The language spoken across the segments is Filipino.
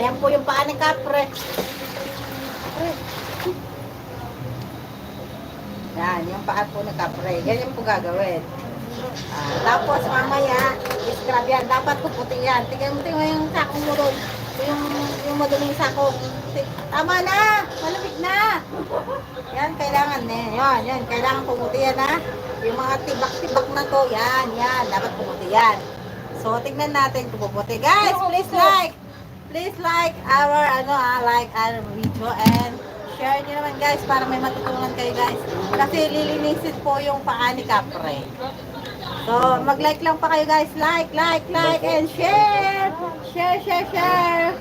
Ayan po yung paa ni Kapre. Kapre. Yan, yung paa po ni Kapre. Ganyan po gagawin. Ah, tapos mamaya, scrub yan. Dapat puputi yan. Tingnan mo, tingnan mo yung sakong mo doon. Yung, yung maduling sako. Tama na! Malamig na! Yan, kailangan na. Yan, yan. Kailangan pumuti yan, ha? Yung mga tibak-tibak na to, yan, yan. Dapat pumuti yan. So, tignan natin kung puputi. Guys, please like! Please like our, ano, ah, like our video and share nyo naman, guys, para may matutunan kayo, guys. Kasi lilinisin po yung paa ni Capre. So, mag-like lang pa kayo, guys. Like, like, like, and share! Share, share, share!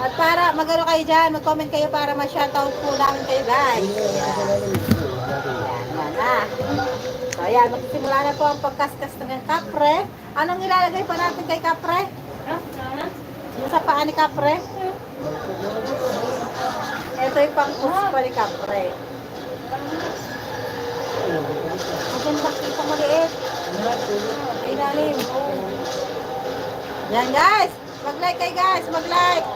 At para magano kayo dyan, mag-comment kayo para ma-shoutout po namin kayo, guys. Ayan, yan na. So, ayan, magsisimula na po ang pagkaskas ng kapre. Anong ilalagay pa natin kay kapre? Yung sa paa ni kapre? Ito yung pang-push pa ni kapre. Maganda kita maliit. Ilalim. Yan guys. Mag-like kayo guys. Mag-like.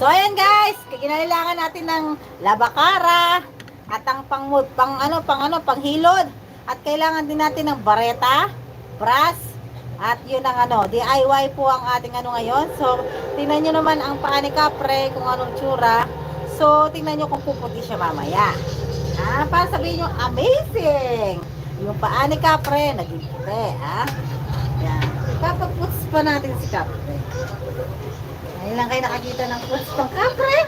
So ayan guys, kinailangan natin ng labakara at ang pang pang ano, pang ano, pang hilod at kailangan din natin ng bareta, brass at yun ang ano, DIY po ang ating ano ngayon. So tingnan niyo naman ang paa ni Capre kung anong tsura. So tingnan niyo kung puputi siya mamaya. Ah, para sabihin niyo amazing. Yung paa ni Capre naging puti, ha? Yan. Papaputs pa natin si Capre. Ngayon lang kayo nakakita ng puts pang kapre.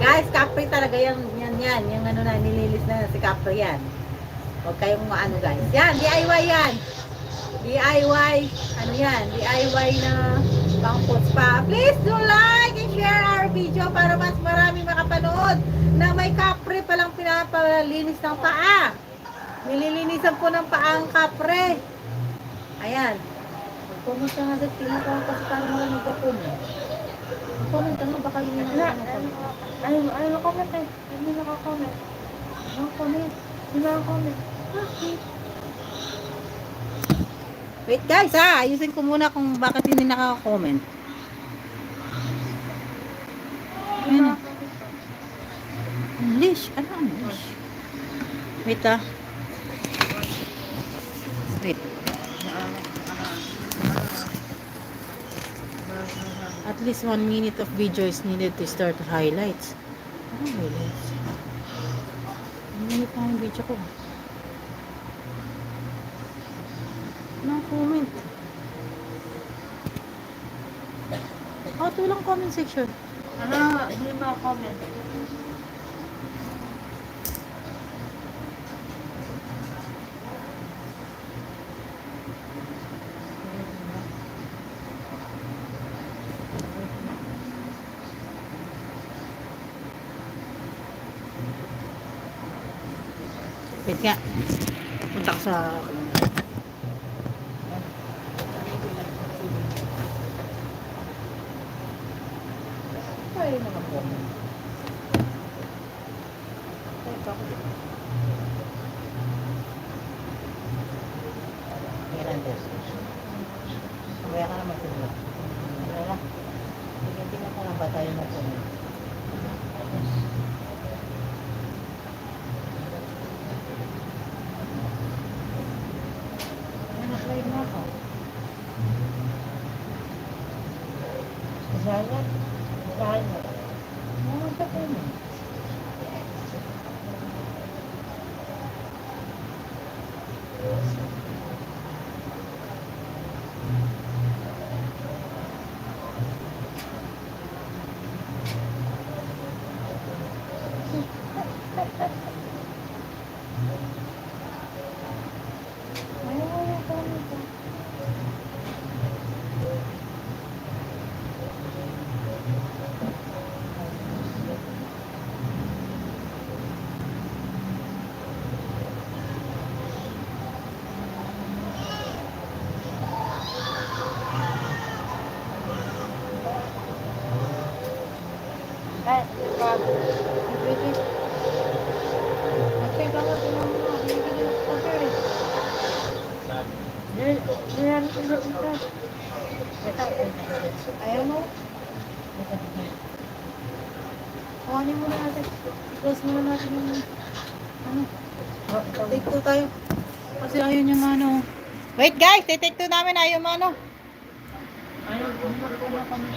Guys, kapre talaga yan, yan, yan. Yung ano na, nililis na si kapre yan. Huwag kayong maano guys. Yan, DIY yan. DIY, ano yan, DIY na pang puts pa. Please do like and share our video para mas marami makapanood na may kapre palang pinapalinis ng paa. Nililinisan po ng paa ang kapre. Ayan. Nga sa tingin ko kasi parang mga nagka-comment. Comment ka nga, baka yun yung Na, ano ano, ano na comment eh. Hindi naka-comment. No comment. Hindi naka-comment. Wait guys ha, ayusin ko muna kung bakit hindi nakaka-comment. Ano? English? Ano English? Wait ah. Wait. At least one minute of video is needed to start highlights. Ano highlights? Check nga yung video ko. No comment. Oh, ito lang comment section. Ano, hindi makakomment. Wait nga. Punta ko sa... Pwede naman po. 哎呀。Ayaw mo? Kuhanin muna natin. Close muna natin yung ano. Take two tayo. Kasi ayaw niya nga ano. Wait guys, take two namin ayaw mo ano. Ayaw, hindi ko na kami